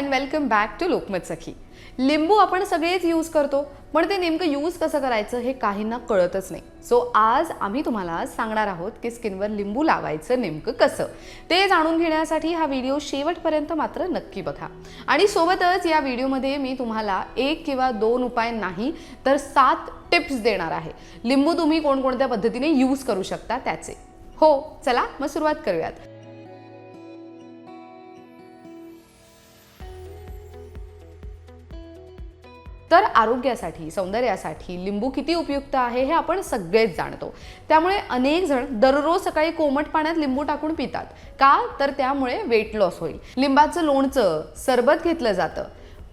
And welcome back to Lokmat Sakhi लिंबू आपण सगळेच यूज करतो पण ते नेमकं यूज कसं करायचं हे काहींना कळतच नाही. सो आज आम्ही तुम्हाला सांगणार आहोत की स्किनवर लिंबू लावायचं नेमकं कसं. ते जाणून घेण्यासाठी हा व्हिडिओ शेवटपर्यंत मात्र नक्की बघा. आणि सोबतच या व्हिडिओमध्ये मी तुम्हाला एक किंवा दोन उपाय नाही तर सात टिप्स देणार आहे. लिंबू तुम्ही कोणकोणत्या पद्धतीने यूज करू शकता त्याचे. हो चला मग सुरुवात करूयात. तर आरोग्यासाठी सौंदर्यासाठी लिंबू किती उपयुक्त आहे हे आपण सगळेच जाणतो. त्यामुळे अनेक जण दररोज सकाळी कोमट पाण्यात लिंबू टाकून पितात. का? तर त्यामुळे वेट लॉस होईल. लिंबाचं लोणचं सरबत घेतलं जातं.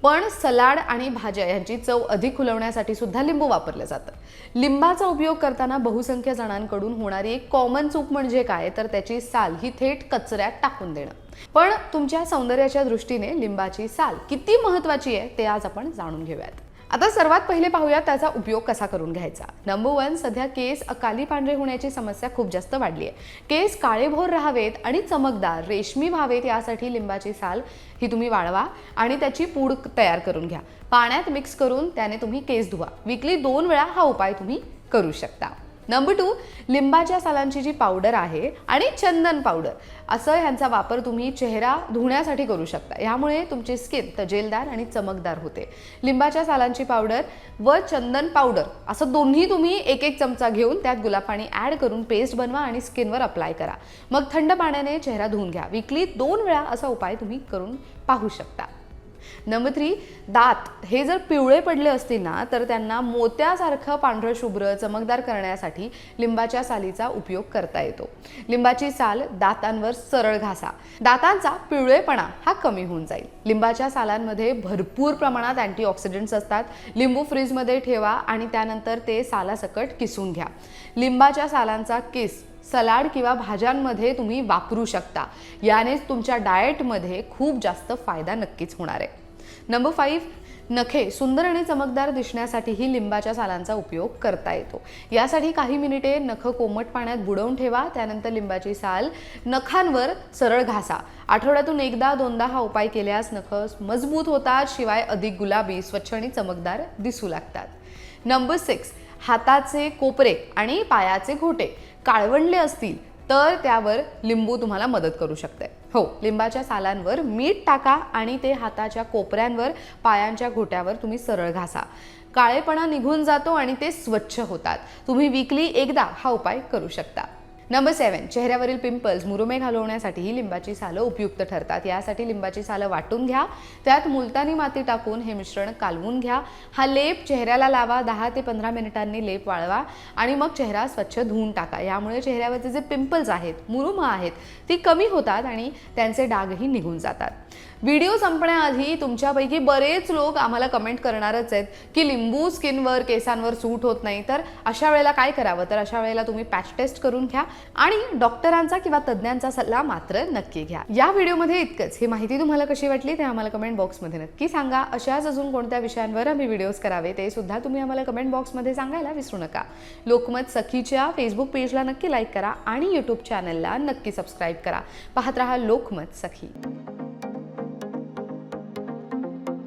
पण सलाड आणि भाज्या यांची चव अधिक खुलवण्यासाठी सुद्धा लिंबू वापरलं जातं. लिंबाचा उपयोग करताना बहुसंख्य जणांकडून होणारी एक कॉमन चूक म्हणजे काय? तर त्याची साल ही थेट कचऱ्यात टाकून देणं. पण तुमच्या सौंदर्याच्या दृष्टीने लिंबाची साल किती महत्वाची आहे ते आज आपण जाणून घेऊयात. आता सर्वात पहिले पाहूया त्याचा उपयोग कसा करून घ्यायचा. नंबर वन सध्या केस अकाली पांढरे होण्याची समस्या खूप जास्त वाढली आहे केस काळेभोर राहावेत आणि चमकदार रेशमी व्हावेत यासाठी लिंबाची साल ही तुम्ही वाळवा आणि त्याची पूड तयार करून घ्या. पाण्यात मिक्स करून त्याने तुम्ही केस धुवा. विकली दोन वेळा हा उपाय तुम्ही करू शकता. नंबर टू लिंबाच्या सालांची जी पावडर आहे आणि चंदन पावडर असं ह्यांचा वापर तुम्ही चेहरा धुण्यासाठी करू शकता. यामुळे तुमची स्किन तजेलदार आणि चमकदार होते. लिंबाच्या सालांची पावडर व चंदन पावडर असं दोन्ही तुम्ही एक एक चमचा घेऊन त्यात गुलाब पाणी ॲड करून पेस्ट बनवा आणि स्किनवर अप्लाय करा. मग थंड पाण्याने चेहरा धुवून घ्या. विकली दोन वेळा असा उपाय तुम्ही करून पाहू शकता. नंबर थ्री दात. हे जर पिवळे पडले असतील ना तर त्यांना मोत्यासारखं पांढरं शुभ्र चमकदार करण्यासाठी लिंबाच्या सालीचा उपयोग करता येतो. लिंबाची साल दातांवर सरळ घासा. दातांचा पिवळेपणा हा कमी होऊन जाईल. लिंबाच्या सालांमध्ये भरपूर प्रमाणात अँटीऑक्सिडंट्स असतात. लिंबू फ्रीजमध्ये ठेवा आणि त्यानंतर ते सालासकट किसून घ्या. लिंबाच्या सालांचा किस सलाड किंवा भाज्यांमध्ये तुम्ही वापरू शकता. यानेच तुमच्या डाएटमध्ये खूप जास्त फायदा नक्कीच होणार आहे. नंबर फाईव्ह नखे सुंदर आणि चमकदार दिसण्यासाठीही लिंबाच्या सालांचा उपयोग करता येतो. यासाठी काही मिनिटे नख कोमट पाण्यात बुडवून ठेवा त्यानंतर लिंबाची साल नखांवर सरळ घासा. आठवड्यातून एकदा दोनदा हा उपाय केल्यास नख मजबूत होतात शिवाय अधिक गुलाबी स्वच्छ आणि चमकदार दिसू लागतात. नंबर सिक्स हाताचे कोपरे आणि पायाचे घोटे. काळवंडले असतील तर त्यावर लिंबू तुम्हाला मदत करू शकते हो लिंबाच्या सालांवर मीठ टाका आणि ते हाताच्या कोपऱ्यांवर पायांच्या घोट्यावर तुम्ही सरळ घासा. काळेपणा निघून जातो आणि ते स्वच्छ होतात. तुम्ही विकली एकदा हा उपाय करू शकता. नंबर सेवन चेहऱ्यावरील पिंपल्स मुरुमे घालवण्यासाठी ही लिंबाची सालं उपयुक्त ठरतात. यासाठी लिंबाची सालं वाटून घ्या. त्यात मुलतानी माती टाकून हे मिश्रण कालवून घ्या. हा लेप चेहऱ्याला लावा. दहा ते पंधरा मिनिटांनी लेप वाळवा आणि मग चेहरा स्वच्छ धुवून टाका. यामुळे चेहऱ्यावरचे जे पिंपल्स आहेत मुरुमं आहेत ती कमी होतात आणि त्यांचे डागही निघून जातात. व्हिडिओ संपण्याआधी तुमच्यापैकी बरेच लोक आम्हाला कमेंट करणारच आहेत की लिंबू स्किनवर केसांवर सूट होत नाही. तर अशा वेळेला काय करावं? तर अशा वेळेला तुम्ही पॅच टेस्ट करून घ्या आणि डॉक्टरांचा किंवा तज्ज्ञांचा सल्ला मात्र नक्की घ्या. या व्हिडिओमध्ये इतकंच. ही माहिती तुम्हाला कशी वाटली ते आम्हाला कमेंट बॉक्समध्ये नक्की सांगा. अशाच अजून कोणत्या विषयांवर आम्ही व्हिडिओज करावे ते सुद्धा तुम्ही आम्हाला कमेंट बॉक्समध्ये सांगायला विसरू नका. लोकमत सखीच्या फेसबुक पेजला नक्की लाईक करा आणि यूट्यूब चॅनलला नक्की सबस्क्राईब करा. पाहत रहा लोकमत सखी.